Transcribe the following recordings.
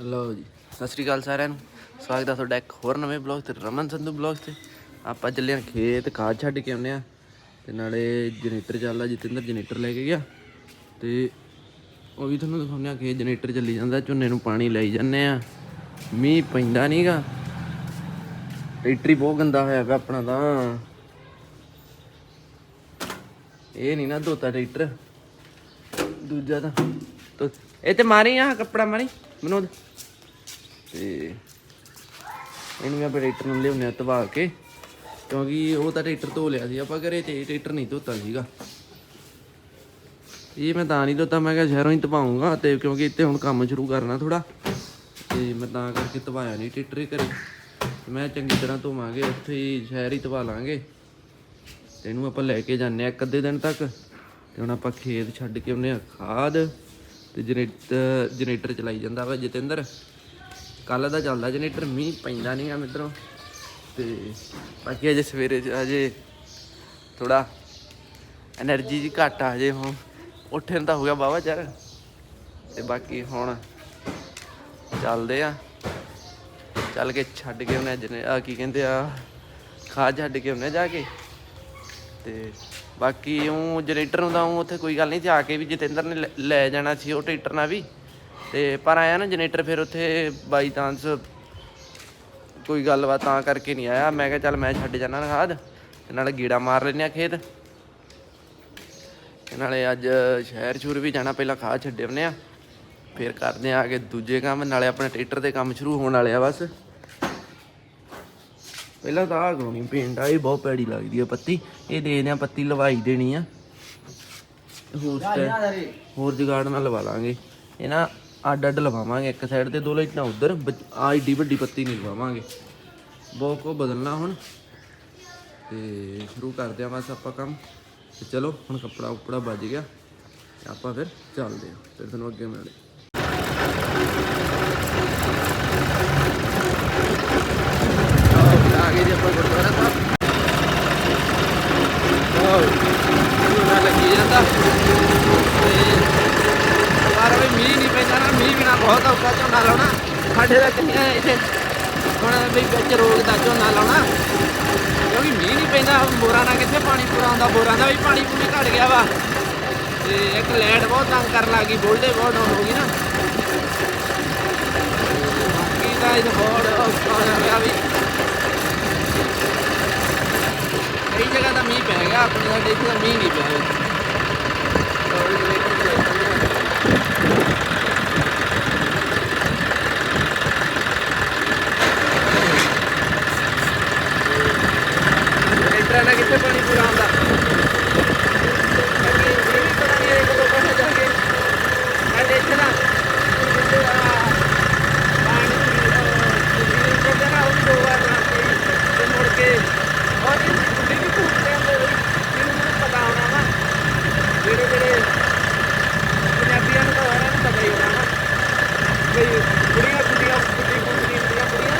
ਲਓ ਜੀ, ਸਤਿ ਸ਼੍ਰੀ ਅਕਾਲ ਸਾਰਿਆਂ ਨੂੰ। ਸਵਾਗਤ ਹੈ ਤੁਹਾਡਾ ਇੱਕ ਹੋਰ ਨਵੇਂ ਬਲੌਗ ਤੇ, ਰਮਨ ਸੰਧੂ ਬਲੌਗ ਤੇ। ਆਪਾਂ ਚੱਲੇ ਹਾਂ ਖੇਤ, ਖਾਦ ਛੱਡ ਕੇ ਆਉਂਦੇ ਆ ਤੇ ਨਾਲੇ ਜਨਰੇਟਰ ਚੱਲਦਾ ਜਤਿੰਦਰ ਜਨਰੇਟਰ ਲੈ ਕੇ ਗਿਆ। ਤੇ ਉਹ ਵੀ ਤੁਹਾਨੂੰ ਦਿਖਾਉਂਦੇ ਆ ਕਿ ਜਨਰੇਟਰ ਚੱਲੀ ਜਾਂਦਾ, ਝੋਨੇ ਨੂੰ ਪਾਣੀ ਲਾਈ ਜਾਂਦੇ ਆ ਮੀਂਹ ਪੈਂਦਾ ਨਹੀਂਗਾ ਹੀ ਬਹੁਤ ਗੰਦਾ ਹੋਇਆ ਪਿਆ ਆਪਣਾ ਤਾਂ। ਇਹ ਨਹੀਂ ਨਾ ਧੋਤਾ ਟਰੈਕਟਰ। ਦੂਜਾ ਤਾਂ ਇਹ ਤੇ ਮਾਰੀ ਆ, ਕੱਪੜਾ ਮਾਰੀ। ਮਨੋਦ ਤੇ ਇਹਨੂੰ ਵੀ ਆਪਾਂ ਟਰੈਕਟਰ ਨੂੰ ਲਿਆਉਂਦੇ ਆ ਧਵਾ ਕੇ, ਕਿਉਂਕਿ ਉਹ ਤਾਂ ਟਰੈਕਟਰ ਧੋ ਲਿਆ ਸੀ। ਆਪਾਂ ਘਰੇ ਤੇ ਇਹ ਟਰੈਕਟਰ ਨਹੀਂ ਧੋਤਾ ਸੀਗਾ। ਇਹ ਮੈਂ ਤਾਂ ਨਹੀਂ ਧੋਤਾ, ਮੈਂ ਕਿਹਾ ਸ਼ਹਿਰੋਂ ਹੀ ਧਵਾਉਂਗਾ ਤੇ ਕਿਉਂਕਿ ਇੱਥੇ ਹੁਣ ਕੰਮ ਸ਼ੁਰੂ ਕਰਨਾ ਥੋੜਾ ਤੇ ਮੈਂ ਤਾਂ ਕਰਕੇ ਧਵਾਇਆ ਨਹੀਂ ਟਰੈਕਟਰ ਹੀ ਘਰੇ। ਮੈਂ ਚੰਗੀ ਤਰ੍ਹਾਂ ਧੋਵਾਂਗੇ, ਉੱਥੇ ਹੀ ਸ਼ਹਿਰ ਹੀ ਧਵਾ ਲਾਂਗੇ। ਤੇ ਇਹਨੂੰ ਆਪਾਂ ਲੈ ਕੇ ਜਾਂਦੇ ਆ ਇੱਕ ਅੱਧੇ ਦਿਨ ਤੱਕ। ਤੇ ਹੁਣ ਆਪਾਂ ਖੇਤ ਛੱਡ ਕੇ ਆਉਂਦੇ ਆ ਖਾਦ। ਤੇ ਜਨਰੇਟਰ ਜਨਰੇਟਰ ਚਲਾਈ ਜਾਂਦਾ ਵਾ ਜਤਿੰਦਰ। ਕੱਲ ਦਾ ਚੱਲਦਾ ਜਨਰੇਟਰ, ਮੀਂਹ ਪੈਂਦਾ ਨਹੀਂ ਆ ਮਿੱਤਰੋ ਤੇ ਬਾਕੀ ਅਜੇ ਸਵੇਰੇ ਅਜੇ ਥੋੜਾ એનર્ਜੀ ਜੀ ਘੱਟ ਆ ਜੇ ਹੁਣ। ਉੱਠਣ ਤਾਂ ਹੋ ਗਿਆ ਬਾਵਾ ਚਰ ਤੇ ਬਾਕੀ ਹੁਣ ਚੱਲਦੇ ਆ। ਚੱਲ ਕੇ ਛੱਡ ਕੇ ਉਹਨੇ ਆ ਕੀ ਕਹਿੰਦੇ ਆ, ਖਾ ਛੱਡ ਕੇ ਉਹਨੇ ਜਾ ਕੇ। ਤੇ ਬਾਕੀ ਉਹ ਜਨਰੇਟਰ ਨੂੰ ਤਾਂ ਊਂ ਉੱਥੇ ਕੋਈ ਗੱਲ ਨਹੀਂ ਤੇ ਆ ਕੇ ਵੀ ਜਤਿੰਦਰ ਨੇ ਲੈ- ਲੈ ਜਾਣਾ ਸੀ ਉਹ ਟਰੈਕਟਰ ਨਾਲ ਵੀ। ਤੇ ਪਰ ਆਇਆ ਨਾ ਜਨਰੇਟਰ ਫਿਰ ਉੱਥੇ ਬਾਈ ਚਾਂਸ ਕੋਈ ਗੱਲਬਾਤ ਤਾਂ ਕਰਕੇ ਨਹੀਂ ਆਇਆ। ਮੈਂ ਕਿਹਾ ਚੱਲ ਮੈਂ ਛੱਡ ਜਾਣਾ ਖਾਦ ਤੇ ਨਾਲੇ ਗੀੜਾ ਮਾਰ ਲੈਨੇ ਆ ਖੇਤ। ਤੇ ਨਾਲੇ ਅੱਜ ਸ਼ਹਿਰ ਸ਼ੁਰ ਵੀ ਜਾਣਾ, ਪਹਿਲਾਂ ਖਾਦ ਛੱਡੇ ਆਉਂਦੇ ਆ। ਫਿਰ ਕਰਦੇ ਆ ਆ ਕੇ ਦੂਜੇ ਕੰਮ, ਨਾਲੇ ਆਪਣੇ ਟਰੈਕਟਰ ਦੇ ਕੰਮ ਸ਼ੁਰੂ ਹੋਣ ਵਾਲੇ ਆ ਬਸ। ਪਹਿਲਾਂ ਤਾਂ ਆ ਗਾਉਣੀ ਪਿੰਡ ਆ ਇਹ ਬਹੁਤ ਪੈੜੀ ਲੱਗਦੀ ਆ ਪੱਤੀ। ਇਹ ਦੇਖਦੇ ਆ ਪੱਤੀ ਲਵਾਈ ਦੇਣੀ ਆ। ਹੋਰ ਹੋਰ ਜਗਾੜ ਨਾਲ ਲਵਾ ਲਾਂਗੇ। ਇਹ ਨਾ ਅੱਡ ਅੱਡ ਲਵਾਵਾਂਗੇ ਇੱਕ ਸਾਈਡ ਤੇ ਦੋ ਲਾਈਟਾਂ ਉਧਰ ਆ ਏਡੀ ਵੱਡੀ ਪੱਤੀ ਨਹੀਂ ਲਵਾਵਾਂਗੇ। ਬਹੁਤ ਕੋ ਬਦਲਣਾ ਹੁਣ। ਤੇ ਸ਼ੁਰੂ ਕਰਦੇ ਆ ਬਸ ਆਪਾਂ ਕੰਮ। ਤੇ ਚਲੋ ਹੁਣ ਕੱਪੜਾ ਉੱਪੜਾ ਵੱਜ ਗਿਆ। ਤੇ ਆਪਾਂ ਫਿਰ ਚੱਲਦੇ ਆ ਫਿਰ ਤੁਹਾਨੂੰ ਅੱਗੇ ਮਿਲਦੇ ਆ ਗਏ ਜੀ ਆਪਾਂ ਗੁਰਦੁਆਰਾ ਸਾਹਿਬ ਆਹ ਝੋਨਾ ਲੱਗੀ ਜਾਂਦਾ ਤੇ ਪਰ ਵੀ ਮੀਂਹ ਨਹੀਂ ਪੈਂਦਾ ਨਾ ਮੀਂਹ ਬਿਨਾ ਬਹੁਤ ਔਖਾ ਝੋਨਾ ਲਾਉਣਾ ਸਾਡੇ ਦਾ ਕਿੰਨੇ ਇੱਥੇ ਹੁਣ ਵੀ ਵਿੱਚ ਰੋਗ ਦਾ ਝੋਨਾ ਲਾਉਣਾ ਕਿਉਂਕਿ ਮੀਂਹ ਨਹੀਂ ਪੈਂਦਾ ਬੋਰਾਂ ਨਾਲ ਕਿੱਥੇ ਪਾਣੀ ਪੂਰਾ ਆਉਂਦਾ ਬੋਰਾਂ ਦਾ ਵੀ ਪਾਣੀ ਪੂਰੀ ਘਟ ਗਿਆ ਵਾ। ਤੇ ਇੱਕ ਲੈਟ ਬਹੁਤ ਤੰਗ ਕਰਨ ਲੱਗੀ ਬੋਲਦੇ ਬਹੁਤ ਡਾਊਨ ਹੋ ਗਈ ਨਾ। ਬਾਕੀ ਦਾ ਇਹ ਬਹੁਤ ਔਖਾ ਹੋਇਆ ਪਿਆ ਵੀ। ਕਈ ਜਗ੍ਹਾ ਤਾਂ ਮੀਂਹ ਪੈ ਗਿਆ, ਆਪਣੇ ਸਾਡੇ ਇੱਥੇ ਤਾਂ ਮੀਂਹ ਨਹੀਂ ਪਿਆ। ਕਿੱਥੇ ਪਾਣੀ ਪੂਰਾ ਆਉਂਦਾ ਬਾਕੀ ਇਹ ਵੀ ਪਤਾ ਨਹੀਂ ਇੱਕ ਦੋ ਪਾਸੇ ਜਾ ਕੇ ਸਾਡੇ ਇੱਥੇ ਨਾ ਜਿੱਥੇ ਆਹ ਪਾਣੀ ਜਿਹੜੀ ਕਹਿੰਦੇ ਨਾ ਉਹ ਵੀ ਦੋ ਵਾਰ ਨਾ ਤੇ ਮੁੜ ਕੇ ਔਰ ਇਹ ਬੁੱਢੀ ਵੀ ਘੁੰਮਦੇ ਹੁੰਦੇ ਹੋਈ ਜਿਹਨੂੰ ਮੈਨੂੰ ਪਤਾ ਹੋਣਾ ਵਾ ਜਿਹੜੇ ਜਿਹੜੇ ਪੰਜਾਬੀਆਂ ਨੂੰ ਤਾਂ ਹੋਰਾਂ ਨੂੰ ਪਤਾ ਹੀ ਹੋਣਾ ਨਾ ਬਈ ਬੁੜੀਆਂ ਬੁੱਢੀਆਂ ਬੁੱਢੀ ਬੁੱਢੀ ਹੁੰਦੀਆਂ ਬੁੜੀਆਂ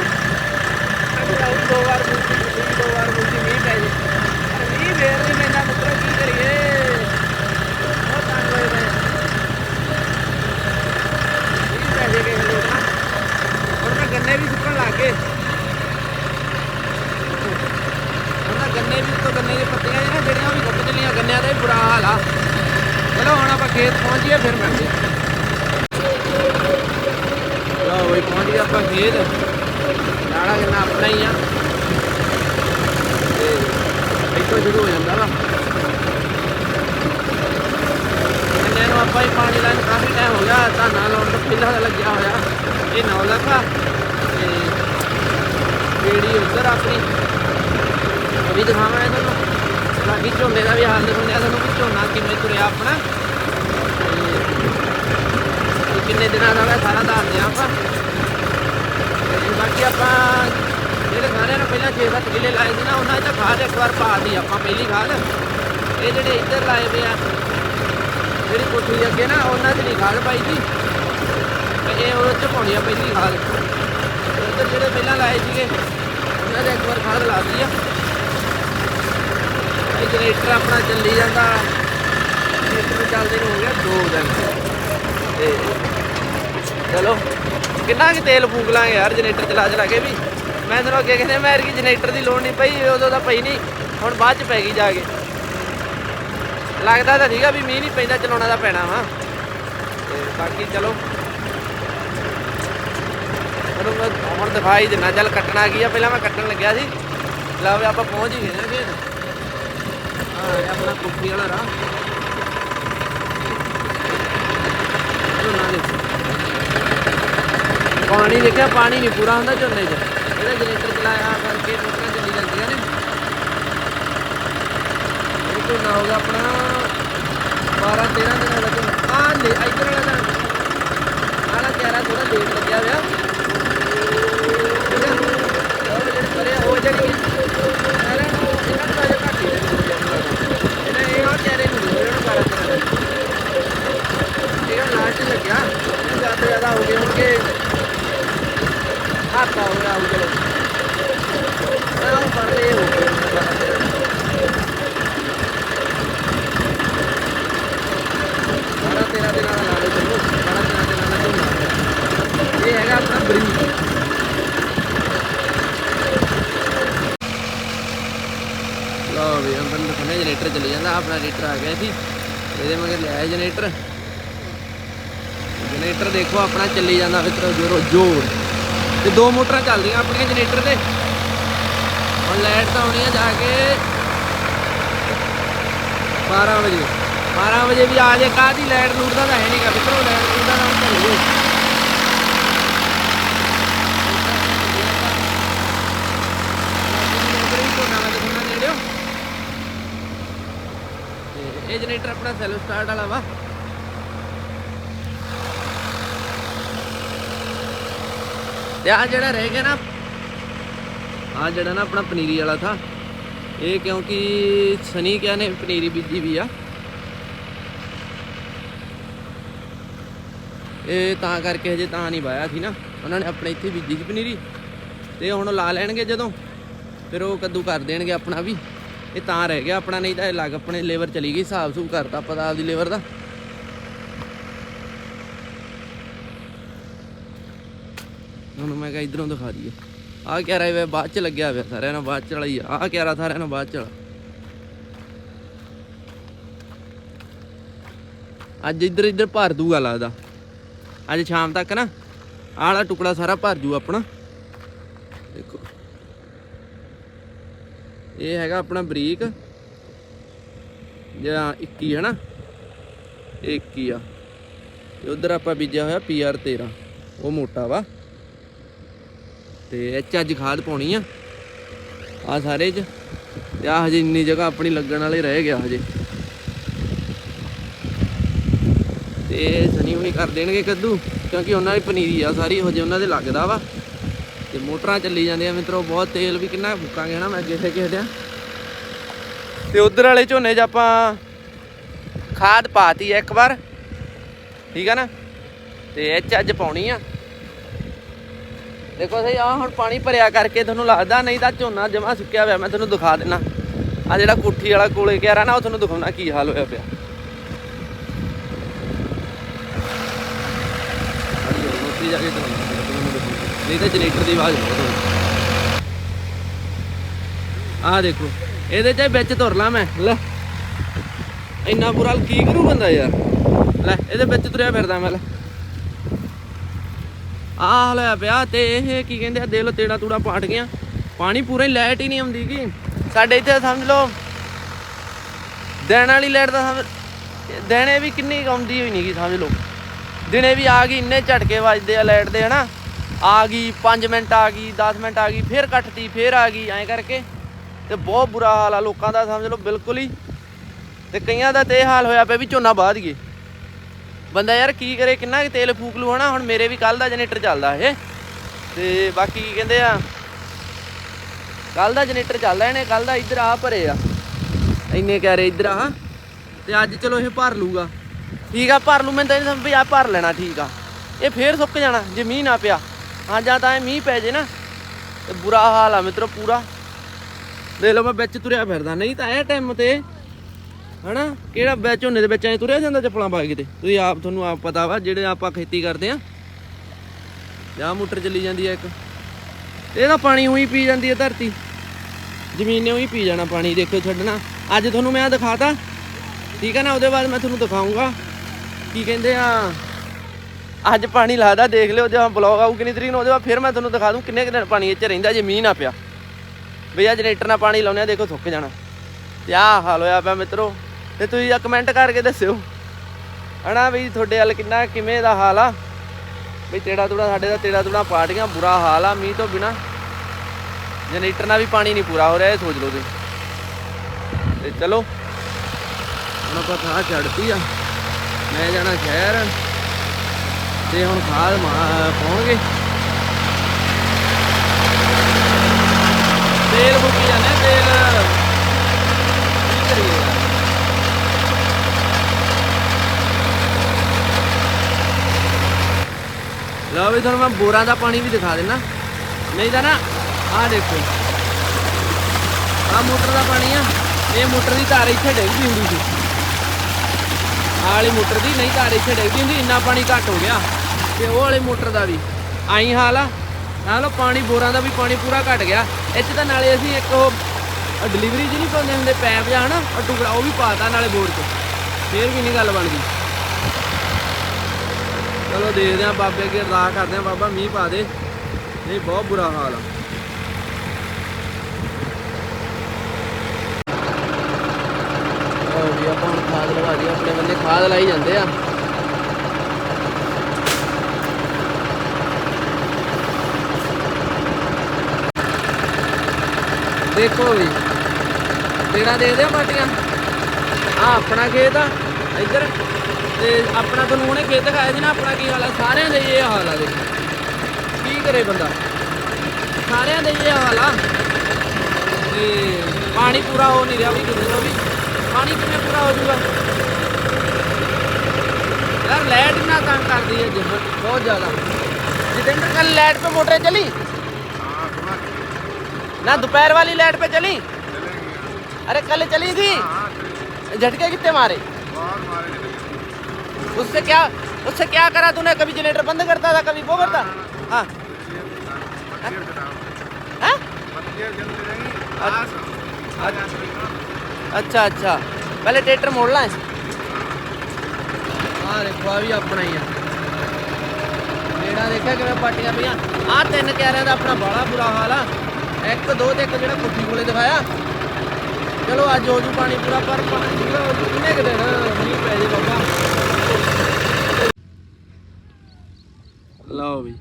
ਸਾਡੇ ਤਾਂ ਉਹ ਵੀ ਦੋ ਵਾਰ ਬੁੱਢੀ ਬੁੱਢੀ ਦੋ ਵਾਰ ਬੁੱਢੀ ਮੀਂਹ ਪੈ ਜੇ ਪਰ ਮੀਂਹ ਫੇਰ ਨਹੀਂ ਪੈਂਦਾ ਮਿੱਤਰੋ ਕੀ ਕਰੀਏ ਬਹੁਤ ਤੰਗ ਹੋਏ ਪਏ ਮੀਂਹ ਪੈ ਜੇ ਕਿਸੇ ਲੋਕ ਨਾ ਹੁਣ ਤਾਂ ਗੰਨੇ ਵੀ ਸੁੱਕਣ ਲੱਗ ਗਏ ਹੁਣ ਤਾਂ ਗੰਨੇ ਵੀ ਤੋਂ ਗੰਨੇ ਦੀਆਂ ਪੱਤੀਆਂ ਜਿਹੜੀਆਂ ਜਿਹੜੀਆਂ ਉਹ ਵੀ ਸੁੱਕ ਚੱਲੀਆਂ ਗੰਨਿਆਂ ਦਾ ਵੀ ਬੁਰਾ ਹਾਲ ਆ ਚਲੋ ਹੁਣ ਆਪਾਂ ਖੇਤ ਪਹੁੰਚੀਏ ਫਿਰ ਮਿਲਦੇ ਲਓ ਬਈ ਪਹੁੰਚ ਗਏ ਆਪਾਂ ਖੇਤ ਨਾੜਾ ਕਿੰਨਾ ਆਪਣਾ ਹੀ ਆ ਤੇ ਇੱਥੋਂ ਸ਼ੁਰੂ ਹੋ ਜਾਂਦਾ ਵਾ ਗੰਨਿਆਂ ਨੂੰ ਆਪਾਂ ਹੀ ਪਾਣੀ ਲੈਣ ਕਾਫੀ ਟਾਈਮ ਹੋ ਗਿਆ ਧਾਨਾਂ ਲਾਉਣ ਤੋਂ ਪਹਿਲਾਂ ਦਾ ਲੱਗਿਆ ਹੋਇਆ। ਇਹ ਨੌ ਲੱਖਾ ਤੇ ਜਿਹੜੀ ਉੱਧਰ ਆਪਣੀ, ਉਹ ਵੀ ਦਿਖਾਵਾਂ ਤੁਹਾਨੂੰ। ਬਾਕੀ ਝੋਨੇ ਦਾ ਵੀ ਹਾਲ ਦਿਖਾਉਂਦੇ ਆ ਤੁਹਾਨੂੰ ਵੀ ਝੋਨਾ ਕਿਵੇਂ ਤੁਰਿਆ ਆਪਣਾ। ਤੇ ਕਿੰਨੇ ਦਿਨਾਂ ਦਾ ਵਾ ਸਾਰਾ ਦੱਸਦੇ ਆ ਆਪਾਂ। ਤੇ ਬਾਕੀ ਆਪਾਂ ਜਿਹੜੇ ਸਾਰਿਆਂ ਨੂੰ ਪਹਿਲਾਂ 6-7 ਕਿੱਲੇ ਲਾਏ ਸੀ ਨਾ, ਉਹਨਾਂ 'ਚ ਖਾਦ ਇੱਕ ਵਾਰ ਪਾ ਦੀ ਆਪਾਂ, ਪਹਿਲੀ ਖਾਦ। ਇਹ ਜਿਹੜੇ ਇੱਧਰ ਲਾਏ ਪਏ ਆ, ਜਿਹੜੀ ਕੋਠੀ ਅੱਗੇ ਨਾ, ਉਹਨਾਂ 'ਚ ਨਹੀਂ ਖਾਦ ਪਾਈ ਸੀ। ਇਹ ਉਹ 'ਚ ਪਾਉਣੀ ਆ ਪਹਿਲੀ ਖਾਦ ਤੇ ਉੱਧਰ ਜਿਹੜੇ ਪਹਿਲਾਂ ਲਾਏ ਸੀਗੇ, ਉਹਨਾਂ 'ਚ ਇੱਕ ਵਾਰ ਖਾਦ ਲਾ ਦਿੱਤੀ ਆ ਇਹ ਜਨਰੇਟਰ ਆਪਣਾ ਚੱਲੀ ਜਾਂਦਾ। ਜਨਰੇਟਰ ਚੱਲਦੇ ਨੂੰ ਹੋ ਗਿਆ 2 ਦਿਨ। ਤੇ ਚਲੋ, ਕਿੰਨਾ ਕਿ ਤੇਲ ਫੂਕ ਲਾਂਗੇ ਯਾਰ ਜਨਰੇਟਰ ਚਲਾ ਚਲਾ ਕੇ ਵੀ। ਮੈਂ ਤੁਹਾਨੂੰ ਅੱਗੇ ਕਹਿੰਦੇ, ਮੈਂ ਕਿ ਜਨਰੇਟਰ ਦੀ ਲੋੜ ਨਹੀਂ ਪਈ, ਉਦੋਂ ਤਾਂ ਪਈ ਨਹੀਂ। ਹੁਣ ਬਾਅਦ ਚ ਪੈ ਗਈ ਜਾ ਕੇ। ਲੱਗਦਾ ਤਾਂ ਸੀਗਾ ਵੀ ਮੀਂਹ ਨਹੀਂ ਪੈਂਦਾ, ਚਲਾਉਣਾ ਤਾਂ ਪੈਣਾ ਵਾ। ਤੇ ਬਾਕੀ ਚਲੋ ਤੁਹਾਨੂੰ ਮੈਂ ਹੁਣ ਦਿਖਾਈ ਦੇਣਾ ਚੱਲ ਕੱਟਣਾ ਕੀ ਆ? ਪਹਿਲਾਂ ਮੈਂ ਕੱਟਣ ਲੱਗਿਆ ਸੀ। ਲਓ ਵੀ ਆਪਾਂ ਪਹੁੰਚ ਹੀ ਗਏ ਨੇ ਫਿਰ। ਆ ਇਹ ਆਪਣਾ ਕੁੱਫੀ ਵਾਲਾ ਰਾਹ। ਪਾਣੀ ਦੇਖਿਆ, ਪਾਣੀ ਨਹੀਂ ਪੂਰਾ ਹੁੰਦਾ ਝੋਨੇ 'ਚ। ਇਹਦਾ ਜਨਰੇਟਰ ਚਲਾਇਆ ਕਰਕੇ ਮੋਟਰਾਂ ਚੱਲੀ ਜਾਂਦੀਆਂ ਨੇ। ਇਹ ਝੋਨਾ ਹੋ ਗਿਆ ਆਪਣਾ 12 13 ਦਿਨਾਂ ਦਾ ਆ ਲੈ, ਇੱਧਰ ਵਾਲਾ ਦਾ ਆਲਾ ਕਿਆਰਾ ਥੋੜਾ ਲੇਟ ਲੱਗਿਆ ਹੋਇਆ ਠੀਕ ਹੈ ਉਹ ਜਿਹੜੇ ਪਰੇ ਹੋ ਜਾਣਗੇ ਇਹਨਾਂ ਨੂੰ ਇਹਨਾਂ ਨੂੰ ਤਾਂ ਘੱਟ ਹੀ ਇਹਨਾਂ ਇਹ ਆ ਕਿਆਰੇ ਨੂੰ ਇਹਨਾਂ ਨੂੰ ਬਾਰਾ ਕਰਾ ਇਹ ਲਾਸਟ ਲੱਗਿਆ ਇਹ ਜ਼ਿਆਦਾ ਜ਼ਿਆਦਾ ਹੋ ਗਏ ਹੋਣਗੇ ਹੱਥਾ ਹੋ ਗਿਆ ਉਹ ਚਲੋ ਆਹ ਪਰਲੇ ਹੋ ਗਏ ਬਾਰਾਂ ਤੇਰਾਂ ਦਿਨਾਂ ਦਾ ਲਾ ਲਓ ਚਲੋ ਬਾਰਾਂ ਤੇਰਾਂ ਦਿਨਾਂ ਦਾ ਝੋਨਾ ਇਹ ਹੈਗਾ ਆਪਣਾ ਬਰੀਕ ਲਓ ਵੀ ਅੰਦਰ ਨੂੰ ਦਿਖਾਉਂਦੇ ਜਨਰੇਟਰ ਚੱਲੀ ਜਾਂਦਾ ਆਪਣਾ ਜਨਰੇਟਰ ਆ ਗਿਆ ਸੀ ਇਹਦੇ ਮਗਰ ਲਿਆਇਆ ਜਨਰੇਟਰ। ਜਨਰੇਟਰ ਦੇਖੋ, ਆਪਣਾ ਚੱਲੀ ਜਾਂਦਾ ਮਿੱਤਰੋ ਜੋਰੋ ਜੋਰ। ਤੇ ਦੋ ਮੋਟਰਾਂ ਚੱਲਦੀਆਂ ਆਪਣੀਆਂ ਜਨਰੇਟਰ ਤੇ। ਹੁਣ ਲਾਈਟ ਤਾਂ ਆਉਣੀ ਆ ਜਾ ਕੇ 12 ਵਜੇ। 12 ਵਜੇ ਵੀ ਆ ਜੇ, ਕਾਹਦੀ ਲਾਈਟ ਲੂਟ ਤਾਂ ਹੈ ਨਹੀਂਗਾ ਮਿੱਤਰੋ ਲਾਈਟ ਲੂਟ ਤਾਂ ਚੱਲ ਜੇ ਜਨਰੇਟਰ ਆਪਣਾ ਸੈਲਫ ਸਟਾਰਟ ਵਾਲਾ ਵਾ। ਤੇ ਆ ਜਿਹੜਾ ਰਹਿ ਗਿਆ ਨਾ ਆ ਜਿਹੜਾ ਨਾ ਆਪਣਾ ਪਨੀਰੀ ਵਾਲਾ ਥਾ, ਇਹ ਕਿਉਂਕਿ ਸਨੀ ਕਿਆ ਨੇ ਪਨੀਰੀ ਬੀਜੀ ਵੀ ਆ। ਇਹ ਤਾਂ ਕਰਕੇ ਹਜੇ ਤਾਂ ਨਹੀਂ ਵਾਇਆ ਸੀ ਨਾ। ਉਹਨਾਂ ਨੇ ਆਪਣੇ ਇੱਥੇ ਬੀਜੀ ਸੀ ਪਨੀਰੀ। ਤੇ ਹੁਣ ਲਾ ਲੈਣਗੇ ਜਦੋਂ, ਫਿਰ ਉਹ ਕੱਦੂ ਕਰ ਦੇਣਗੇ ਆਪਣਾ ਵੀ। ਇਹ ਤਾਂ ਰਹਿ ਗਿਆ ਆਪਣਾ, ਨਹੀਂ ਤਾਂ ਇਹ ਲੱਗ ਆਪਣੇ ਲੇਬਰ ਚਲੀ ਗਈ, ਹਿਸਾਬ ਸੂਬ ਕਰਤਾ ਪਤਾ ਆਪਦੀ ਲੇਬਰ ਦਾ। ਹੁਣ ਮੈਂ ਕਿਹਾ ਇਧਰੋਂ ਦਿਖਾ ਦਈਏ। ਆਹ ਕਿਆਰਾ ਇਹ ਬਾਅਦ ਚ ਲੱਗਿਆ ਹੋਇਆ ਸਾਰਿਆਂ ਨਾਲ, ਬਾਅਦ ਚ ਵਾਲਾ ਹੀ ਆ। ਆਹ ਰਿਹਾ ਸਾਰਿਆਂ ਨਾਲ ਬਾਅਦ ਚ ਵਾਲਾ। ਅੱਜ ਇੱਧਰ ਇੱਧਰ ਭਰ ਦੂਗਾ ਲੱਗਦਾ। ਅੱਜ ਸ਼ਾਮ ਤੱਕ ਨਾ, ਆਹ ਵਾਲਾ ਟੁਕੜਾ ਸਾਰਾ ਭਰ ਜੂ ਆਪਣਾ। ਦੇਖੋ। ਇਹ ਹੈਗਾ ਆਪਣਾ ਬਰੀਕ। ਜਾਂ 21 ਹੈ ਨਾ ਇਹ 21 ਆ। ਤੇ ਉਧਰ ਆਪਾਂ ਬੀਜਿਆ ਹੋਇਆ PR 13 ਉਹ ਮੋਟਾ ਵਾ। ਤੇ ਇਹ 'ਚ ਅੱਜ ਖਾਦ ਪਾਉਣੀ ਆ। ਆ ਸਾਰੇ ਚ। ਤੇ ਆ ਹਜੇ ਇੰਨੀ ਜਗ੍ਹਾ ਆਪਣੀ ਲੱਗਣ ਵਾਲੇ ਰਹਿ ਗਿਆ ਹਜੇ। ਤੇ ਸਨੀ ਹੁਣੀ ਕਰ ਦੇਣਗੇ ਕੱਦੂ, ਕਿਉਂਕਿ ਉਹਨਾਂ ਦੀ ਪਨੀਰੀ ਆ ਸਾਰੀ, ਹਜੇ ਉਹਨਾਂ ਦੇ ਲੱਗਦਾ ਵਾ। ਤੇ ਮੋਟਰਾਂ ਚੱਲੀ ਜਾਂਦੀਆਂ ਮਿੱਤਰੋ, ਬਹੁਤ ਤੇਲ ਵੀ ਕਿੰਨਾ ਫੂਕਾਂਗੇ ਹਨਾ, ਮੈਂ ਅੱਗੇ ਤੇ ਕਿਸੇ ਦਿਆਂ। ਤੇ ਉਧਰ ਵਾਲੇ ਝੋਨੇ 'ਚ ਆਪਾਂ ਖਾਦ ਪਾਤੀ ਇੱਕ ਵਾਰ, ਠੀਕ ਆ ਨਾ? ਤੇ ਇਹ ਅੱਜ ਪਾਉਣੀ ਆ। ਦੇਖੋ ਸਹੀ ਆ ਹੁਣ ਪਾਣੀ ਭਰਿਆ ਕਰਕੇ ਤੁਹਾਨੂੰ ਲੱਗਦਾ, ਨਹੀਂ ਤਾਂ ਝੋਨਾ ਜਮਾ ਸੁੱਕਿਆ ਹੋਇਆ, ਮੈਂ ਤੁਹਾਨੂੰ ਦਿਖਾ ਦਿੰਨਾ। ਆ ਜਿਹੜਾ ਕੋਠੀ ਵਾਲਾ ਕੋਲੇ ਗਿਆ ਨਾ, ਉਹ ਤੁਹਾਨੂੰ ਦਿਖਾਉਣਾ ਕੀ ਹਾਲ ਹੋਇਆ ਪਿਆ। ਜਾ ਕੇ ਤੁਹਾਨੂੰ ਨਹੀਂ ਤਾਂ ਜਨਰੇਟਰ ਦੀ ਆਵਾਜ਼ ਬਹੁਤ ਹੋਣੀ ਆ ਦੇਖੋ, ਇਹਦੇ ਚ ਵਿੱਚ ਤੁਰ ਲਾ ਮੈਂ। ਲੈ। ਇੰਨਾ ਬੁਰਾ ਕੀ ਕਰੂ ਬੰਦਾ ਯਾਰ? ਲੈ, ਇਹਦੇ ਵਿੱਚ ਤੁਰਿਆ ਫਿਰਦਾ ਮੈਂ, ਲੈ। ਆਹ ਹਾਲ ਪਿਆ ਤੇ ਇਹ ਕੀ ਕਹਿੰਦੇ ਆ, ਦਿਲ ਤੇੜਾ ਤੂੜਾ ਪਾਟ ਗਿਆ। ਪਾਣੀ ਪੂਰੇ ਹੀ ਲਾਈਟ ਹੀ ਨਹੀਂ ਆਉਂਦੀ ਕੀ ਸਾਡੇ ਇੱਥੇ ਸਮਝ ਲਓ, ਦਿਨ ਵਾਲੀ ਲਾਈਟ ਦਾ ਸਮਝ, ਦਿਨੇ ਵੀ ਕਿੰਨੀ ਕੁ ਆਉਂਦੀ ਹੋਈ ਨਹੀਂ ਗੀ ਸਮਝ ਲਓ। ਦਿਨੇ ਵੀ ਆ ਗਈ, ਇੰਨੇ ਝਟਕੇ ਵੱਜਦੇ ਆ ਲਾਈਟ ਦੇ, ਹਨਾ? ਆ ਗਈ 5 ਮਿੰਟ ਆ ਗਈ 10 ਮਿੰਟ ਆ ਗਈ, ਫੇਰ ਕੱਟਤੀ, ਫੇਰ ਆ ਗਈ, ਐਂ ਕਰਕੇ। ਤੇ ਬਹੁਤ ਬੁਰਾ ਹਾਲ ਆ ਲੋਕਾਂ ਦਾ, ਸਮਝ ਲਓ, ਬਿਲਕੁਲ ਹੀ। ਤੇ ਕਈਆਂ ਦਾ ਤੇ ਇਹ ਹਾਲ ਹੋਇਆ ਪਿਆ ਵੀ ਝੋਨਾ ਬਾਦ ਗਏ ਬੰਦਾ ਯਾਰ ਕੀ ਕਰੇ, ਕਿੰਨਾ ਕੁ ਤੇਲ ਫੂਕ ਲੂ ਹਨਾ? ਹੁਣ ਮੇਰੇ ਵੀ ਕੱਲ ਦਾ ਜਨਰੇਟਰ ਚੱਲਦਾ ਇਹ। ਤੇ ਬਾਕੀ ਕੀ ਕਹਿੰਦੇ ਆ ਕੱਲ ਦਾ ਜਨਰੇਟਰ ਚੱਲਦਾ, ਇਹਨੇ ਕੱਲ ਦਾ ਇੱਧਰ ਆ ਭਰੇ ਆ। ਇੰਨੇ ਕਹਿ ਰਹੇ ਇੱਧਰ ਆ ਤੇ ਅੱਜ ਚਲੋ ਇਹ ਭਰ ਲੂਗਾ ਠੀਕ ਆ, ਭਰ ਲੂ ਮੈਂ ਤਾਂ ਇਹ ਸਮਝ ਵੀ ਆ ਭਰ ਲੈਣਾ ਠੀਕ ਆ। ਇਹ ਫੇਰ ਸੁੱਕ ਜਾਣਾ, ਜੇ ਮੀਂਹ ਨਾ ਪਿਆ। ਹਾਂ, ਜਾਂ ਤਾਂ ਇਹ ਮੀਂਹ ਪੈ ਜੇ ਨਾ, ਤੇ ਬੁਰਾ ਹਾਲ ਆ ਮਿੱਤਰੋ ਪੂਰਾ। ਦੇਖ ਲਓ ਮੈਂ ਵਿੱਚ ਤੁਰਿਆ ਫਿਰਦਾ, ਨਹੀਂ ਤਾਂ ਇਹ ਟਾਈਮ ਤੇ, ਹਨਾ, ਕਿਹੜਾ ਵਿੱਚ ਝੋਨੇ ਦੇ ਵਿੱਚ ਐ ਤੁਰਿਆ ਜਾਂਦਾ ਚੱਪਲਾਂ ਪਾ ਕੇ ਤੇ ਤੁਸੀਂ ਆਪ, ਤੁਹਾਨੂੰ ਆਪ ਪਤਾ ਵਾ, ਜਿਹੜੇ ਆਪਾਂ ਖੇਤੀ ਕਰਦੇ ਆ, ਜਾਂ ਮੋਟਰ ਚੱਲੀ ਜਾਂਦੀ ਆ ਇੱਕ। ਇਹਦਾ ਪਾਣੀ ਉਹੀ ਪੀ ਜਾਂਦੀ ਹੈ ਧਰਤੀ। ਜ਼ਮੀਨ ਨੇ ਉਹੀ ਪੀ ਜਾਣਾ ਪਾਣੀ ਦੇਖੋ ਛੱਡਣਾ। ਅੱਜ ਤੁਹਾਨੂੰ ਮੈਂ ਦਿਖਾਤਾ। ਠੀਕ ਹੈ ਨਾ, ਉਹਦੇ ਬਾਅਦ ਮੈਂ ਤੁਹਾਨੂੰ ਦਿਖਾਉਂਗਾ ਕੀ ਕਹਿੰਦੇ ਆ ਅੱਜ ਪਾਣੀ ਲਾਦਾ, ਦੇਖ ਲਿਓ ਜਦੋਂ ਬਲੌਗ ਆਊ ਕਿੰਨੀ ਤਰੀਕ ਨੂੰ, ਉਹਦੇ ਬਾਅਦ ਫਿਰ ਮੈਂ ਤੁਹਾਨੂੰ ਦਿਖਾ ਦੂੰ ਕਿੰਨੇ ਕੁ ਦਿਨ ਪਾਣੀ ਇੱਥੇ ਰਹਿੰਦਾ, ਜੇ ਮੀਂਹ ਨਾ ਪਿਆ। ਬਈ ਆ ਜਨਰੇਟਰ ਨਾਲ ਪਾਣੀ ਲਾਉਨੇ ਆ, ਦੇਖੋ ਸੁੱਕ ਜਾਣਾ। ਤੇ ਆ ਹਾਲ ਹੋਇਆ ਪਿਆ ਮਿੱਤਰੋ। ਤੇ ਤੁਸੀਂ ਆ ਕਮੈਂਟ ਕਰਕੇ ਦੱਸਿਓ। ਹਨਾ ਬਈ ਤੁਹਾਡੇ ਵੱਲ ਕਿੰਨਾ, ਕਿਵੇਂ ਦਾ ਹਾਲ ਆ? ਬਈ ਤੇੜਾ ਤੁੜਾ ਸਾਡੇ ਦਾ ਤੇੜਾ ਤੁੜਾ ਪਾਟ ਬੁਰਾ ਹਾਲ ਆ ਮੀਂਹ ਤੋਂ ਬਿਨਾ। ਜਨਰੇਟਰ ਨਾਲ ਵੀ ਪਾਣੀ ਨਹੀਂ ਪੂਰਾ ਹੋ ਰਿਹਾ, ਇਹ ਸੋਚ ਲਓ ਤੁਸੀਂ। ਤੇ ਚਲੋ। ਹੁਣ ਆਪਾਂ ਖਾਦ ਛੱਡਤੀ ਆ। ਮੈਂ ਜਾਣਾ ਸ਼ਹਿਰ। ਤੇ ਹੁਣ ਖਾਦ ਮਾ- ਪਾਉਣਗੇ। ਤੇਲ ਮੁੱਕੀ ਜਾਂਦੇ ਤੇਲ। ਕੀ ਕਰੀਏ ਲਓ ਵੀ ਤੁਹਾਨੂੰ ਮੈਂ ਬੋਰਾਂ ਦਾ ਪਾਣੀ ਵੀ ਦਿਖਾ ਦੇਣਾ ਨਹੀਂ ਤਾਂ ਨਾ, ਆਹ ਦੇਖੋ। ਆਹ ਮੋਟਰ ਦਾ ਪਾਣੀ ਆ। ਇਹ ਮੋਟਰ ਦੀ ਤਾਰ ਇੱਥੇ ਡਿੱਗਦੀ ਹੁੰਦੀ ਸੀ। ਆਹ ਵਾਲੀ ਮੋਟਰ ਦੀ, ਨਹੀਂ ਤਾਰ ਇੱਥੇ ਡਿੱਗਦੀ ਹੁੰਦੀ, ਇੰਨਾ ਪਾਣੀ ਘੱਟ ਹੋ ਗਿਆ। ਤੇ ਉਹ ਵਾਲੇ ਮੋਟਰ ਦਾ ਵੀ। ਆਈ ਹਾਲ ਆ। ਨਾਲੋਂ ਪਾਣੀ, ਬੋਰਾਂ ਦਾ ਵੀ ਪਾਣੀ ਪੂਰਾ ਘਟ ਗਿਆ। ਇੱਥੇ ਤਾਂ ਨਾਲੇ ਅਸੀਂ ਇੱਕ ਉਹ ਡਿਲੀਵਰੀ ਜੀ ਨਹੀਂ ਪਾਉਂਦੇ ਹੁੰਦੇ ਪੈਪ ਜਾਂ ਹਨਾ ਟੁਕੜਾ ਉਹ ਵੀ ਪਾਤਾ ਨਾਲੇ ਬੋਰ 'ਚ। ਫੇਰ ਵੀ ਨਹੀਂ ਗੱਲ ਬਣ ਗਈ ਚਲੋ ਦੇਖਦੇ ਆਂ ਬਾਬੇ ਅੱਗੇ ਅਰਦਾਸ ਕਰਦੇ ਆਂ ਬਾਬਾ ਮੀਂਹ ਪਾ ਦੇ। ਨਹੀਂ, ਬਹੁਤ ਬੁਰਾ ਹਾਲ ਆ। ਉਹ ਵੀ ਆਪਾਂ ਖਾਦ ਲਗਾ ਦੀ ਆਪਣੇ ਬੰਦੇ ਖਾਦ ਲਾਈ ਜਾਂਦੇ ਆ। ਦੇਖੋ ਵੀ ਤੇਰਾ ਦੇ ਦਿਆ ਪਾਟੀਆਂ ਆ ਆਪਣਾ ਖੇਤ ਆ, ਇੱਧਰ। ਤੇ ਆਪਣਾ ਤੁਹਾਨੂੰ ਉਹਨੇ ਖੇਤ ਦਿਖਾਇਆ ਸੀ ਨਾ, ਆਪਣਾ ਕੀ ਹਾਲ ਆ? ਸਾਰਿਆਂ ਦੇ ਇਹ ਹਾਲ ਆ ਦੇਖੋ। ਕੀ ਕਰੇ ਬੰਦਾ? ਸਾਰਿਆਂ ਦੇ ਇਹ ਹਾਲ ਆ। ਤੇ ਪਾਣੀ ਪੂਰਾ ਹੋ ਨਹੀਂ ਰਿਹਾ ਵੀ ਕਿਸੇ ਤੋਂ ਵੀ। ਪਾਣੀ ਕਿਵੇਂ ਪੂਰਾ ਹੋ ਜੂਗਾ ਯਾਰ, ਲਾਈਟ ਨਾ ਕੰਮ ਕਰਦੀ ਹੈ ਜਿੰਮ ਬਹੁਤ ਜ਼ਿਆਦਾ। ਜਿੱਦਣ ਤੱਕ ਲਾਈਟ ਤੋਂ ਮੋਟਰ ਚਲੀ? ना दोपहर वाली लाइट पे चली अरे कल चली थी झटके कितने मारे उससे क्या उससे क्या करा तूने कभी जनरेटर बंद करता था कभी वो करता हाँ हाँ? अच्छा अच्छा पहले ट्रैक्टर मोड़ना है ਆ ਦੇਖੋ ਆ ਵੀ ਆਪਣਾ ਹੀ ਆ ਜਿਹੜਾ ਦੇਖਿਆ ਕਿਵੇਂ ਪਾਟੀਆਂ ਪਈਆਂ ਆ ਤਿੰਨ ਕਿਆਰਿਆਂ ਦਾ ਆਪਣਾ ਬਾਲਾ ਬੁਰਾ ਹਾਲ ਆ ਇੱਕ, ਦੋ ਤੇ ਇੱਕ ਜਿਹੜਾ ਕੁੱਠੀ ਕੋਲੇ ਦਿਖਾਇਆ। ਚਲੋ, ਅੱਜ ਹੋ ਜੂ ਪਾਣੀ ਪੂਰਾ ਪਰ ਪਾਣੀ ਪੂਰਾ ਕਿੰਨੇ ਕੁ ਦਿਨ ਮੀਂਹ ਪੈ ਜੇ ਬਾਬਾ। ਲਓ ਵੀ,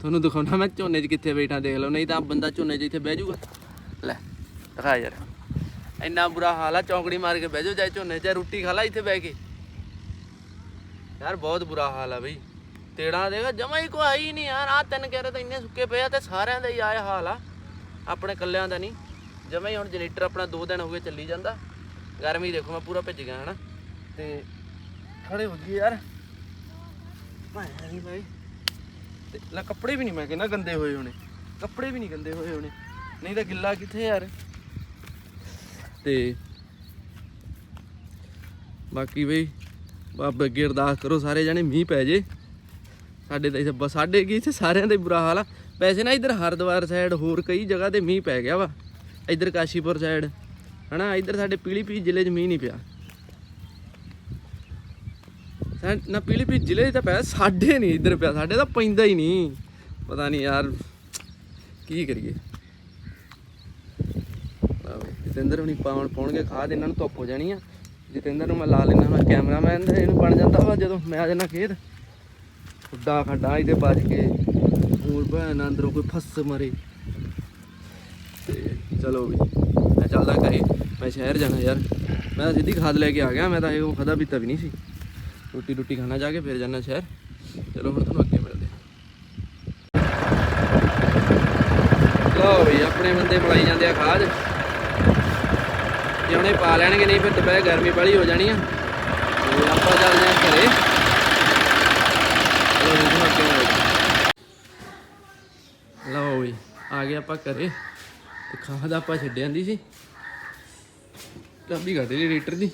ਤੁਹਾਨੂੰ ਦਿਖਾਉਣਾ ਮੈਂ ਝੋਨੇ 'ਚ ਕਿੱਥੇ ਬੈਠਾ, ਦੇਖ ਲਓ। ਨਹੀਂ ਤਾਂ ਬੰਦਾ ਝੋਨੇ 'ਚ ਇੱਥੇ ਬਹਿ ਜਾਊਗਾ। ਲੈ, ਦਿਖਾ ਯਾਰ। ਇੰਨਾ ਬੁਰਾ ਹਾਲ ਆ, ਚੌਂਕੜੀ ਮਾਰ ਕੇ ਬਹਿ ਜਾਓ, ਚਾਹੇ ਝੋਨੇ 'ਚ ਰੋਟੀ ਖਾ ਲਾ ਇੱਥੇ ਬਹਿ ਕੇ। ਯਾਰ, ਬਹੁਤ ਬੁਰਾ ਹਾਲ ਆ ਬਈ। ਤੇੜਾ ਦੇਗਾ ਜਮਾ ਹੀ ਕੋਈ ਨਹੀਂ ਯਾਰ। ਆ ਤਿੰਨ ਕਹਿਰੇ ਤਾਂ ਇੰਨੇ ਸੁੱਕੇ ਪਏ ਆ ਤੇ ਸਾਰਿਆਂ ਦਾ ਹੀ ਆਇਆ ਹਾਲ ਆ। ਆਪਣੇ ਕੱਲਿਆਂ ਦਾ ਨਹੀਂ। ਜਮਾ ਹੀ ਹੁਣ ਜਨਰੇਟਰ ਆਪਣਾ 2 ਦਿਨ ਹੋ ਗਏ ਚੱਲੀ ਜਾਂਦਾ। ਗਰਮੀ ਦੇਖੋ, ਮੈਂ ਪੂਰਾ ਭਿੱਜ ਗਿਆ ਹਨਾ। ਤੇ ਖੜੇ ਹੋ ਗਏ ਯਾਰ। ਭਾਈ ਨਹੀਂ ਭਾਈ ਤੇ ਲੈ ਕੱਪੜੇ ਵੀ ਨਹੀਂ ਮੈਂ ਕਹਿੰਦਾ ਗੰਦੇ ਹੋਏ ਹੋਣੇ। ਕੱਪੜੇ ਵੀ ਨਹੀਂ ਗੰਦੇ ਹੋਏ ਹੋਣੇ। ਨਹੀਂ ਤਾਂ ਗਿੱਲਾ ਕਿੱਥੇ ਯਾਰ। ਤੇ ਬਾਕੀ ਬਈ, ਬਾਬੇ ਅੱਗੇ ਅਰਦਾਸ ਕਰੋ, ਸਾਰੇ ਜਾਣੇ ਮੀਂਹ ਪੈ ਜੇ। ਸਾਡੇ ਤਾਂ ਇੱਥੇ ਸਾਡੇ ਕੀ ਇੱਥੇ ਸਾਰਿਆਂ ਦਾ ਹੀ ਬੁਰਾ ਹਾਲ ਆ। ਵੈਸੇ ਨਾ ਇੱਧਰ ਹਰਿਦੁਆਰ ਸਾਈਡ ਹੋਰ ਕਈ ਜਗ੍ਹਾ ਤੇ ਮੀਂਹ ਪੈ ਗਿਆ ਵਾ। ਇੱਧਰ ਕਾਸ਼ੀਪੁਰ ਸਾਈਡ ਹਨਾ? ਇੱਧਰ ਸਾਡੇ ਪੀਲੀਭੀਤ ਜ਼ਿਲ੍ਹੇ 'ਚ ਮੀਂਹ ਨਹੀਂ ਪਿਆ। ਸਾ- ਨਾ ਪੀਲੀਭੀਤ ਜ਼ਿਲ੍ਹੇ 'ਚ ਤਾਂ ਪਿਆ, ਸਾਡੇ ਨਹੀਂ ਇੱਧਰ ਪਿਆ, ਸਾਡੇ ਤਾਂ ਪੈਂਦਾ ਹੀ ਨਹੀਂ। ਪਤਾ ਨਹੀਂ ਯਾਰ, ਕੀ ਕਰੀਏ। ਜਤਿੰਦਰ ਹੁਣੀ ਪਾਉਣ ਪਾਉਣਗੇ ਖਾਦ, ਇਹਨਾਂ ਨੂੰ ਧੁੱਪ ਹੋ ਜਾਣੀ ਆ। ਜਤਿੰਦਰ ਨੂੰ ਮੈਂ ਲਾ ਲੈਣਾ ਹਾਂ ਕੈਮਰਾਮੈਨ ਇਹਨੂੰ ਬਣ ਜਾਂਦਾ ਵਾ ਜਦੋਂ ਮੈਂ ਆ ਜਾਣਾ ਖੇਤ। ਖੁੱਡਾ ਖੱਡਾ ਇਹਦੇ ਵੱਜ ਕੇ। ਹੋਰ ਭੈਣ ਅੰਦਰੋਂ ਕੋਈ ਫਸ ਮਰੇ। ਤੇ ਚਲੋ ਵੀ, ਮੈਂ ਚੱਲਦਾ ਘਰੇ। ਮੈਂ ਸ਼ਹਿਰ ਜਾਣਾ ਯਾਰ। ਮੈਂ ਤਾਂ ਸਿੱਧੀ ਖਾਦ ਲੈ ਕੇ ਆ ਗਿਆ, ਮੈਂ ਤਾਂ ਇਹ ਖਾਦਾ ਪੀਤਾ ਵੀ ਨਹੀਂ ਸੀ। ਰੋਟੀ ਰੋਟੀ ਖਾਣਾ ਜਾ ਕੇ ਫਿਰ ਜਾਣਾ ਸ਼ਹਿਰ। ਚਲੋ ਹੁਣ ਤੁਹਾਨੂੰ ਅੱਗੇ ਮਿਲਦੇ ਲਓ ਵੀ, ਆਪਣੇ ਬੰਦੇ ਮਲਾਈ ਜਾਂਦੇ ਆ ਖਾਦ। ਜੇ ਉਹਨੇ ਪਾ ਲੈਣਗੇ, ਨਹੀਂ ਫਿਰ ਦੁਪਹਿਰ ਗਰਮੀ ਬੜੀ ਹੋ ਜਾਣੀ ਆ। ਆਪਾਂ ਚੱਲਦੇ ਆ ਘਰੇ ਚਲੋ ਜੀ ਤੁਹਾਨੂੰ ਅੱਗੇ ਮਿਲਦੇ ਲਓ ਵੀ ਆ ਗਏ ਆਪਾਂ ਘਰੇ ਤੇ ਖਾਦ ਆਪਾਂ ਛੱਡ ਆਂਦੀ ਸੀ। ਚਾਬੀ ਕੱਢ ਲਈ ਲੀਟਰ ਦੀ।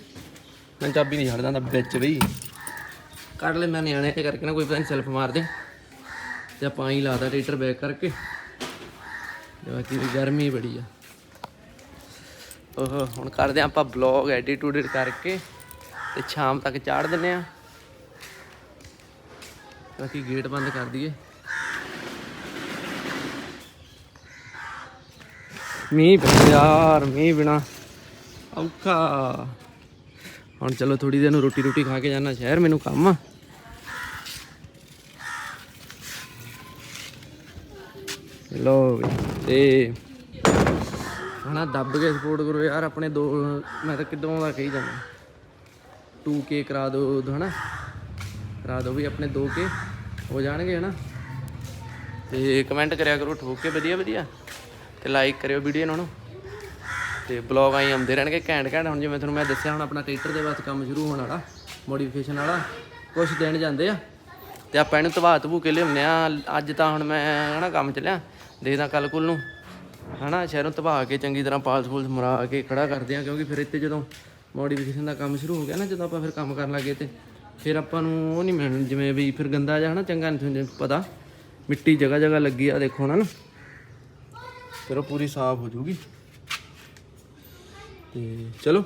ਮੈਂ ਚਾਬੀ ਨਹੀਂ ਛੱਡਦਾ ਹੁੰਦਾ ਵਿੱਚ ਬਈ। ਕੱਢ ਲੈ, ਮੈਂ ਨਿਆਣੇ ਤੇ ਕਰਕੇ ਨਾ ਕੋਈ ਪਤਾ ਨਹੀਂ ਸੈਲਫ ਮਾਰ ਦੇ। ਤੇ ਆਪਾਂ ਹੀ ਲਾਦਾ ਟਰੈਕਟਰ ਬੈਕ ਕਰਕੇ। ਬਾਕੀ ਗਰਮੀ ਬੜੀ ਆ। ਉਹ ਹੁਣ ਕਰਦੇ ਆਂ ਆਪਾਂ ਬਲੌਗ ਐਡਿਟ ਉਡਿਟ ਕਰਕੇ ਤੇ ਸ਼ਾਮ ਤੱਕ ਚਾੜ ਦਿੰਨੇ ਆ। ਬਾਕੀ ਗੇਟ ਬੰਦ ਕਰ ਦਈਏ। ਮੀਂਹ ਪਿਆ ਯਾਰ, ਮੀਂਹ ਬਿਨਾ ਔਖਾ। ਹੁਣ ਚਲੋ ਥੋੜੀ ਦੇਰ ਨੂੰ ਰੋਟੀ ਰੋਟੀ ਖਾ ਕੇ ਜਾਣਾ ਸ਼ਹਿਰ, ਮੈਨੂੰ ਕੰਮ ਆ। ਲੋ ਵੀ, ਤੇ ਹਣਾ ਦੱਬ ਕੇ ਸਪੋਰਟ ਕਰੋ ਯਾਰ, ਆਪਣੇ ਦੋ, ਮੈਂ ਤਾਂ ਕਿਦੋਂ ਦਾ ਕਹੀ ਜਾਂਦਾ। 2k ਕਰਾ ਦਿਓ ਹਨਾ ਕਰਾ ਦਿਓ ਵੀ ਆਪਣੇ 2k ਹੋ ਜਾਣਗੇ ਹਨਾ ਤੇ ਕਮੈਂਟ ਕਰਿਆ ਕਰੋ, ਠੋਕ ਕੇ ਵਧੀਆ ਵਧੀਆ ਤੇ ਲਾਈਕ ਕਰਿਓ ਵੀਡੀਓ ਨੂੰ। ਤੇ ਬਲੌਗ ਆਈ ਆਉਂਦੇ ਰਹਿਣਗੇ ਘੈਂਟ ਘੈਂਟ। ਹੁਣ ਜਿਵੇਂ ਤੁਹਾਨੂੰ ਮੈਂ ਦੱਸਿਆ, ਹੁਣ ਆਪਣਾ ਟਰੈਕਟਰ ਦੇ ਵਾਸਤੇ ਕੰਮ ਸ਼ੁਰੂ ਹੋਣ ਵਾਲਾ ਮੋਡੀਫਿਕੇਸ਼ਨ ਵਾਲਾ ਕੁਝ ਦਿਨ ਜਾਂਦੇ ਆ। ਤੇ ਆਪਾਂ ਇਹਨੂੰ ਧਵਾ ਧਵੂ ਕੇ ਲਿਆਉਂਦੇ ਆ ਅੱਜ ਤਾਂ ਹੁਣ ਮੈਂ ਹਨਾ ਕੰਮ ਚੱਲਿਆ ਦੇਖਦਾ ਕੱਲ ਕੁਲ ਨੂੰ। ਹਨਾ, ਸ਼ਹਿਰੋਂ ਧਵਾ ਕੇ ਚੰਗੀ ਤਰ੍ਹਾਂ ਪਾਲਸ ਪੂਲਸ ਮਰਾ ਕੇ ਖੜਾ ਕਰਦੇ ਆ ਕਿਉਂਕਿ ਫਿਰ ਇੱਥੇ ਜਦੋਂ ਮੋਡੀਫਿਕੇਸ਼ਨ ਦਾ ਕੰਮ ਸ਼ੁਰੂ ਹੋ ਗਿਆ ਨਾ, ਜਦੋਂ ਆਪਾਂ ਫਿਰ ਕੰਮ ਕਰਨ ਲੱਗੇ ਤੇ ਫਿਰ ਆਪਾਂ ਨੂੰ ਉਹ ਨਹੀਂ ਮਿਲਣ। ਜਿਵੇਂ ਵੀ ਫਿਰ ਗੰਦਾ ਜਿਹਾ ਹਨਾ, ਚੰਗਾ ਨਹੀਂ ਤੁਹਾਨੂੰ ਪਤਾ। ਮਿੱਟੀ ਜਗ੍ਹਾ ਜਗ੍ਹਾ ਲੱਗੀ ਆ, ਦੇਖੋ ਨਾ। ਚਲੋ ਪੂਰੀ ਸਾਫ਼ ਹੋ ਜੂਗੀ। ਤੇ ਚਲੋ,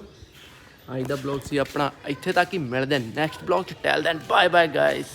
ਅੱਜ ਦਾ ਬਲੌਗ ਸੀ ਆਪਣਾ ਇੱਥੇ ਤੱਕ ਹੀ, ਮਿਲਦੇ ਨੈਕਸਟ ਬਲੌਗ ਚ। Till then bye bye guys